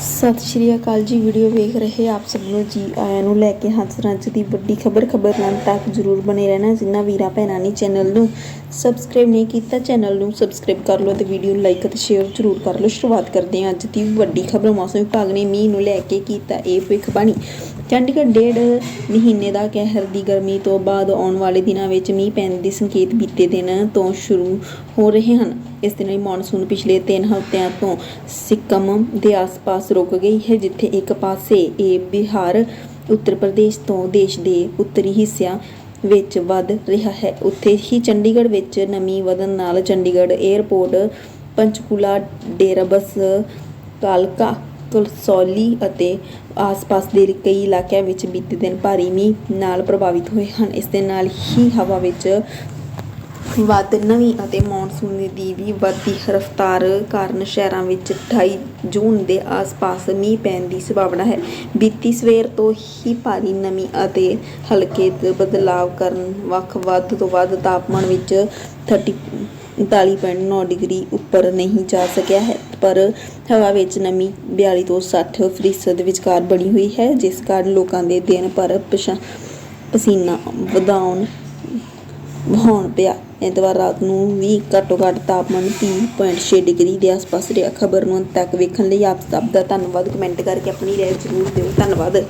ਸਤਿ ਸ਼੍ਰੀ ਅਕਾਲ ਜੀ, ਵੀਡੀਓ ਵੇਖ ਰਹੇ ਆਪ ਸਭ ਨੂੰ ਜੀ, ਆਇਆਂ ਨੂੰ ਲੈ ਕੇ ਹੰਸ ਅੱਜ ਦੀ ਵੱਡੀ ਖਬਰ ਖਬਰ ਨਾਲ ਤੱਕ ਜਰੂਰ ਬਣੇ ਰਹਿਣਾ ਜਿੰਨਾ ਵੀਰਾਂ ਭੈਣਾਂ ਨੇ ਚੈਨਲ ਨੂੰ ਸਬਸਕ੍ਰਾਈਬ ਨਹੀਂ ਕੀਤਾ, ਚੈਨਲ ਨੂੰ ਸਬਸਕ੍ਰਾਈਬ ਕਰ ਲਓ ਤੇ ਵੀਡੀਓ ਨੂੰ ਲਾਈਕ ਅਤੇ ਸ਼ੇਅਰ ਜਰੂਰ ਕਰ ਲਓ। ਸ਼ੁਰੂਆਤ ਕਰਦੇ ਹਾਂ ਅੱਜ ਦੀ ਵੱਡੀ ਖਬਰ, ਮੌਸਮ ਵਿਭਾਗ ਨੇ ਮੀਂਹ ਨੂੰ ਲੈ ਕੇ ਕੀਤਾ ਇਹ ਭਵਿੱਖਬਾਣੀ। ਚੰਡੀਗੜ੍ਹ ਡੇਢ ਮਹੀਨੇ ਦਾ ਕਹਿਰ ਦੀ ਗਰਮੀ ਤੋਂ ਬਾਅਦ ਆਉਣ ਵਾਲੇ ਦਿਨਾਂ ਵਿੱਚ ਮੀਂਹ ਪੈਣ ਦੇ ਸੰਕੇਤ ਬੀਤੇ ਦਿਨ ਤੋਂ ਸ਼ੁਰੂ ਹੋ ਰਹੇ ਹਨ। ਇਸ ਦੇ ਨਾਲ ਹੀ ਮੌਨਸੂਨ ਪਿਛਲੇ 3 ਹਫ਼ਤਿਆਂ ਤੋਂ ਸਿੱਕਮ ਦੇ ਆਸ-ਪਾਸ ਰੁਕ ਗਈ ਹੈ, ਜਿੱਥੇ ਇੱਕ ਪਾਸੇ ਇਹ ਬਿਹਾਰ, ਉੱਤਰ ਪ੍ਰਦੇਸ਼ ਤੋਂ ਦੇਸ਼ ਦੇ ਉੱਤਰੀ ਹਿੱਸਿਆਂ ਵਿੱਚ ਵੱਧ ਰਿਹਾ ਹੈ। ਉੱਥੇ ਹੀ ਚੰਡੀਗੜ੍ਹ ਵਿੱਚ ਨਮੀ ਵਧਣ ਨਾਲ ਚੰਡੀਗੜ੍ਹ 에ਅਰਪੋਰਟ ਪੰਚਕੂਲਾ ਡੇਰਾਬਸ ਕਾਲਕਾ, ਕਲਸੌਲੀ ਅਤੇ ਆਸ-ਪਾਸ ਦੇ ਕਈ ਇਲਾਕਿਆਂ ਵਿੱਚ ਬੀਤੇ ਦਿਨ ਭਾਰੀ ਮੀਂਹ ਨਾਲ ਪ੍ਰਭਾਵਿਤ ਹੋਏ ਹਨ। ਇਸ ਦੇ ਨਾਲ ਹੀ ਹਵਾ ਵਿੱਚ ਵੱਧ ਨਵੀਂ ਅਤੇ ਮੌਨਸੂਨ ਦੀ ਵੀ ਵੱਧਦੀ ਰਫ਼ਤਾਰ ਕਾਰਨ ਸ਼ਹਿਰਾਂ ਵਿੱਚ 28 ਜੂਨ ਦੇ ਆਸ-ਪਾਸ ਮੀਂਹ ਪੈਣ ਦੀ ਸੰਭਾਵਨਾ ਹੈ। ਬੀਤੀ ਸਵੇਰ ਤੋਂ ਹੀ ਭਾਰੀ ਨਮੀ ਅਤੇ ਹਲਕੇ ਦ- ਬਦਲਾਵ ਕਾਰਨ ਵੱਖ ਵੱਧ ਤੋਂ ਵੱਧ ਤਾਪਮਾਨ ਵਿੱਚ 30 39.9 ਡਿਗਰੀ ਉੱਪਰ ਨਹੀਂ ਜਾ ਸਕਿਆ ਹੈ, ਪਰ ਹਵਾ ਵਿੱਚ ਨਮੀ 42 ਤੋਂ 60 ਫੀਸਦ ਵਿਚਕਾਰ ਬਣੀ ਹੋਈ ਹੈ, ਜਿਸ ਕਾਰਨ ਲੋਕਾਂ ਦੇ ਦਿਨ ਭਰ ਪਛਾ- ਪਸੀਨਾ ਵਧਾਉਣ ਵਹਾਉਣ ਪਿਆ। ਐਤਵਾਰ ਰਾਤ ਨੂੰ ਵੀ ਘੱਟੋ ਘੱਟ ਤਾਪਮਾਨ 30.6 ਡਿਗਰੀ ਦੇ ਆਸ-ਪਾਸ ਰਿਹਾ। ਖਬਰ ਨੂੰ ਅੰਤ ਤੱਕ ਵੇਖਣ ਲਈ ਆਪ ਸਭ ਦਾ ਧੰਨਵਾਦ। ਕਮੈਂਟ ਕਰਕੇ ਆਪਣੀ ਰਾਏ ਜ਼ਰੂਰ ਦਿਓ। ਧੰਨਵਾਦ।